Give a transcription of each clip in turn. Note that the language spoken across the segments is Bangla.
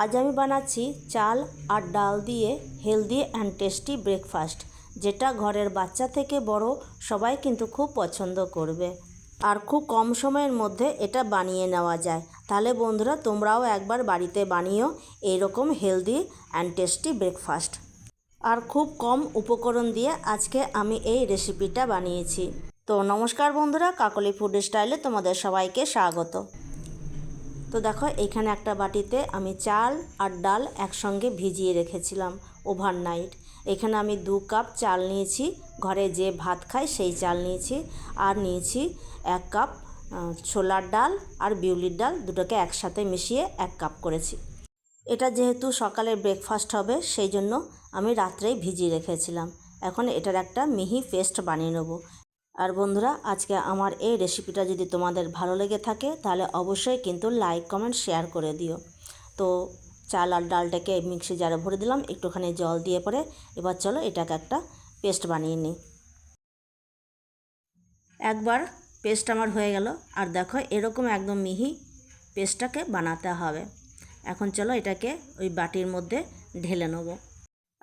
আজ আমি বানাচ্ছি চাল আর ডাল দিয়ে হেলদি অ্যান্ড টেস্টি ব্রেকফাস্ট যেটা ঘরের বাচ্চা থেকে বড় সবাই কিন্তু খুব পছন্দ করবে। আর খুব কম সময়ের মধ্যে এটা বানিয়ে নেওয়া যায়। তাহলে বন্ধুরা, তোমরাও একবার বাড়িতে বানিও এইরকম হেলদি অ্যান্ড টেস্টি ব্রেকফাস্ট আর খুব কম উপকরণ দিয়ে আজকে আমি এই রেসিপিটা বানিয়েছি। তো নমস্কার বন্ধুরা, কাকলি ফুড স্টাইলে তোমাদের সবাইকে স্বাগত। তো দেখো, এখানে একটা বাটিতে আমি চাল আর ডাল একসঙ্গে ভিজিয়ে রেখেছিলাম ওভারনাইট এখানে আমি দু কাপ চাল নিয়েছি, ঘরে যে ভাত খাই সেই চাল নিয়েছি আর নিয়েছি এক কাপ ছোলার ডাল আর বিউলির ডাল, দুটোকে একসাথে মিশিয়ে এক কাপ করেছি। এটা যেহেতু সকালের ব্রেকফাস্ট হবে, সেই জন্য আমি রাত্রেই ভিজিয়ে রেখেছিলাম। এখন এটার একটা মিহি পেস্ট বানিয়ে নেব। আর বন্ধুরা, আজকে আমার এই রেসিপিটা যদি তোমাদের ভালো লেগে থাকে, তাহলে অবশ্যই কিন্তু লাইক কমেন্ট শেয়ার করে দিও। তো চাল আর ডালটাকে মিক্সি জারে ভরে দিলাম, একটুখানি জল দিয়ে পরে এবার চলো এটাকে একটা পেস্ট বানিয়ে নিই। একবার পেস্ট আমার হয়ে গেল, আর দেখো এরকম একদম মিহি পেস্টটাকে বানাতে হবে। এখন চলো এটাকে ওই বাটির মধ্যে ঢেলে নেব।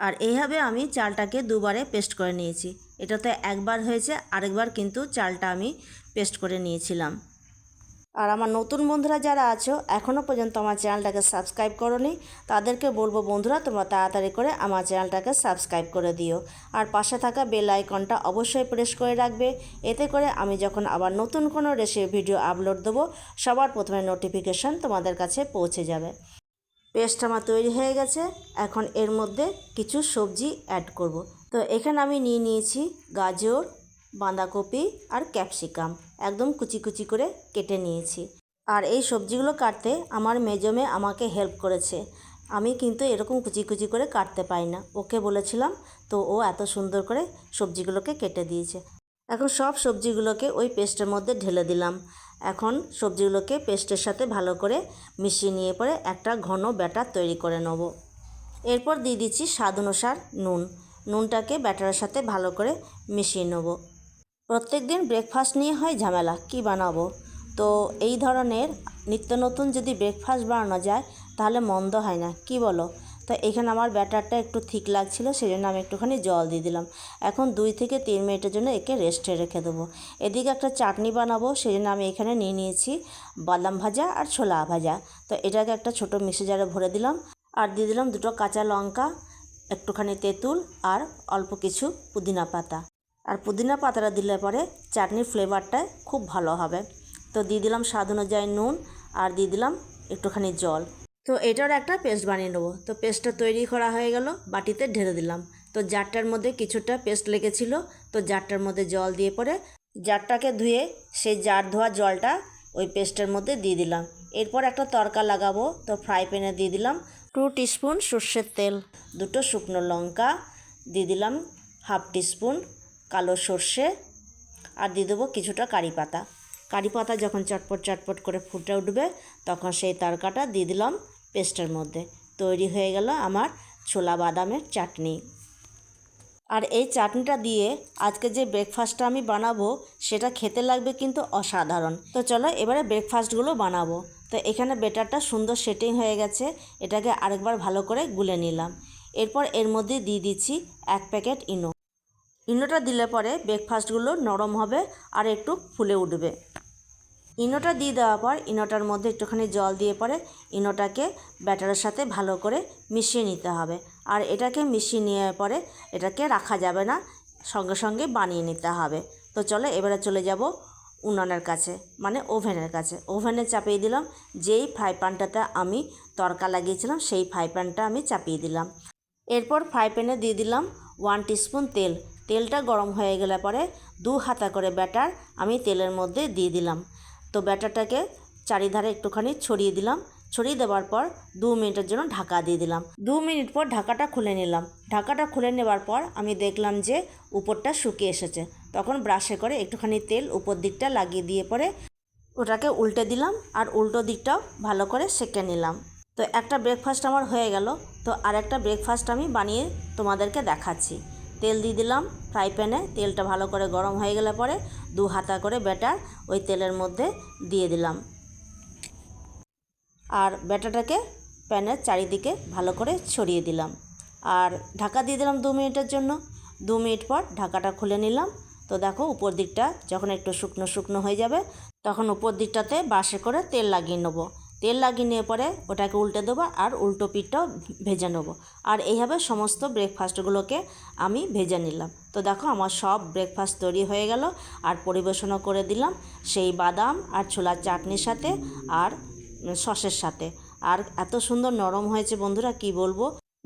আর এইভাবে আমি চালটাকে দুবারে পেস্ট করে নিয়েছি। এটাতে একবার হয়েছে, আরেকবার কিন্তু চালটা আমি পেস্ট করে নিয়েছিলাম। আর আমার নতুন বন্ধুরা যারা আছো এখনও পর্যন্ত আমার চ্যানেলটাকে সাবস্ক্রাইব করনি, তাদেরকে বলব বন্ধুরা, তোমরা তাড়াতাড়ি করে আমার চ্যানেলটাকে সাবস্ক্রাইব করে দিও। আর পাশে থাকা বেল আইকনটা অবশ্যই প্রেস করে রাখবে। এতে করে আমি যখন আবার নতুন কোনো রেসিপি ভিডিও আপলোড দেবো, সবার প্রথমে নোটিফিকেশান তোমাদের কাছে পৌঁছে যাবে। পেস্ট আমার তৈরি হয়ে গেছে। এখন এর মধ্যে কিছু সবজি অ্যাড করব। তো এখানে আমি নিয়ে নিয়েছি গাজর, বাঁধাকপি আর ক্যাপসিকাম। একদম কুচি কুচি করে কেটে নিয়েছি। আর এই সবজিগুলো কাটতে আমার মেজমে আমাকে হেল্প করেছে। আমি কিন্তু এরকম কুচি কুচি করে কাটতে পাই না। ওকে বলেছিলাম, তো ও এত সুন্দর করে সবজিগুলোকে কেটে দিয়েছে। এখন সব সবজিগুলোকে ওই পেস্টের মধ্যে ঢেলে দিলাম। এখন সবজিগুলোকে পেস্টের সাথে ভালো করে মিশিয়ে নিয়ে পরে একটা ঘন ব্যাটার তৈরি করে নেব। এরপর দিয়ে দিচ্ছি স্বাদ অনুসার নুন। নুনটাকে ব্যাটারের সাথে ভালো করে মিশিয়ে নেব। প্রত্যেক দিন ব্রেকফাস্ট নিয়ে হয় ঝামেলা, কি বানাবো? তো এই ধরনের নিত্য নতুন যদি ব্রেকফাস্ট বানানো যায়, তাহলে মন্দ হয় না, কি বলো? তো এখানে আমার ব্যাটারটা একটু ঠিক লাগছিল সেই জন্য আমি একটুখানি জল দিয়ে দিলাম। এখন দুই থেকে তিন মিনিটের জন্য একে রেস্টে রেখে দেবো। এদিকে একটা চাটনি বানাবো সেই জন্য আমি এখানে নিয়ে নিয়েছি বাদাম ভাজা আর ছোলা ভাজা। তো এটাকে একটা ছোট মিক্সি জারে ভরে দিলাম। আর দিয়ে দিলাম দুটো কাঁচা লঙ্কা, একটুখানি তেঁতুল আর অল্প কিছু পুদিনা পাতা। আর পুদিনা পাতাটা দিলে পরে চাটনির ফ্লেভারটা খুব ভালো হবে। তো দিয়ে দিলাম স্বাদ অনুযায়ী নুন আর দিয়ে দিলাম একটুখানি জল। তো এটার একটা পেস্ট বানিয়ে নেব। তো পেস্টটা তৈরি করা হয়ে গেল, বাটিতে ঢেলে দিলাম। তো জারটার মধ্যে কিছুটা পেস্ট লেগেছিল, তো জারটার মধ্যে জল দিয়ে পরে জারটাকে ধুয়ে সেই জার ধোয়া জলটা ওই পেস্টের মধ্যে দিয়ে দিলাম। এরপর একটা তরকা লাগাবো, তো ফ্রাই প্যানে দিয়ে দিলাম টু টিস্পুন সর্ষের তেল, দুটো শুকনো লঙ্কা, দিয়ে দিলাম হাফ টিস্পুন কালো সর্ষে, আর দিয়ে দেবো কিছুটা কারি পাতা। কারি পাতা যখন চটপট চটপট করে ফুটে উঠবে, তখন সেই তরকাটা দিয়ে দিলাম পেস্টের মধ্যে তৈরি হয়ে গেল আমার ছোলা বাদামের চাটনি। আর এই চাটনিটা দিয়ে আজকে যে ব্রেকফাস্টটা আমি বানাবো, সেটা খেতে লাগবে কিন্তু অসাধারণ। তো চলো এবারে ব্রেকফাস্টগুলো বানাবো। তো এখানে বেটারটা সুন্দর সেটিং হয়ে গেছে, এটাকে আরেকবার ভালো করে গুলে নিলাম। এরপর এর মধ্যে দিয়ে দিচ্ছি এক প্যাকেট ইনো। ইনোটা দিলে পরে ব্রেকফাস্টগুলো নরম হবে আর একটু ফুলে উঠবে। ইনোটা দিয়ে দেওয়ার পর ইনোটার মধ্যে একটুখানি জল দিয়ে পরে ইনোটাকে ব্যাটারের সাথে ভালো করে মিশিয়ে নিতে হবে। আর এটাকে মিশিয়ে নেওয়ার পরে এটাকে রাখা যাবে না, সঙ্গে সঙ্গে বানিয়ে নিতে হবে। তো চলো এবারে চলে যাব উনানের কাছে মানে ওভেনের কাছে। ওভেনে চাপিয়ে দিলাম, যেই ফ্রাই প্যানটাতে আমি তরকা লাগিয়েছিলাম, সেই ফ্রাই প্যানটা আমি চাপিয়ে দিলাম। এরপর ফ্রাই প্যানে দিয়ে দিলাম ওয়ান টিস্পুন তেল। তেলটা গরম হয়ে গেলে পরে দু হাতা করে ব্যাটার আমি তেলের মধ্যে দিয়ে দিলাম। তো ব্যাটারটাকে চারিধারে একটুখানি ছড়িয়ে দিলাম। ছড়িয়ে দেওয়ার পর দু মিনিটের জন্য ঢাকা দিয়ে দিলাম। দু মিনিট পর ঢাকাটা খুলে নিলাম। ঢাকাটা খুলে নেবার পর আমি দেখলাম যে উপরটা শুকিয়ে এসেছে। তখন ব্রাশে করে একটুখানি তেল উপর দিকটা লাগিয়ে দিয়ে পরে ওটাকে উল্টে দিলাম আর উল্টো দিকটাও ভালো করে সেঁকে নিলাম। তো একটা ব্রেকফাস্ট আমার হয়ে গেল। তো আর একটা ব্রেকফাস্ট আমি বানিয়ে তোমাদেরকে দেখাচ্ছি। তেল দিয়ে দিলাম ফ্রাই প্যানে। তেলটা ভালো করে গরম হয়ে গেলে পরে দু হাতা করে ব্যাটার ওই তেলের মধ্যে দিয়ে দিলাম। আর ব্যাটাটাকে প্যানের চারিদিকে ভালো করে ছড়িয়ে দিলাম। আর ঢাকা দিয়ে দিলাম দু মিনিটের জন্য। দু মিনিট পর ঢাকাটা খুলে নিলাম। তো দেখো উপর দিকটা যখন একটু শুকনো শুকনো হয়ে যাবে, তখন উপর দিকটাতে বাসে করে তেল লাগিয়ে নেব। তেল লাগিয়ে নিয়ে পরে ওটাকে উল্টে দেবো আর উল্টো পিঠটাও ভেজে নেব। আর এইভাবে সমস্ত ব্রেকফাস্টগুলোকে আমি ভেজে নিলাম। তো দেখো আমার সব ব্রেকফাস্ট তৈরি হয়ে গেল আর পরিবেশনও করে দিলাম সেই বাদাম আর ছোলার চাটনির সাথে আর সসের সাথে। আর এত সুন্দর নরম হয়েছে বন্ধুরা, কি বলব?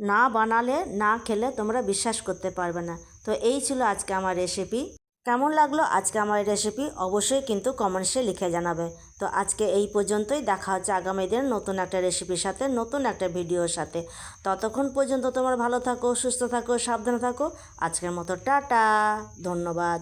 না বানালে না খেলে তোমরা বিশ্বাস করতে পারবে না। তো এই ছিল আজকে আমার রেসিপি কেমন লাগল আজকে আমার এই রেসিপি অবশ্যই কিন্তু কমেন্টসে লিখে জানাবে। তো আজকে এই পর্যন্তই। দেখা হচ্ছে আগামী দিন নতুন একটা রেসিপির সাথে, নতুন একটা ভিডিওর সাথে। ততক্ষণ পর্যন্ত তোমার ভালো থাকো, সুস্থ থাকো, সাবধানে থাকো। আজকের মতো টাটা, ধন্যবাদ।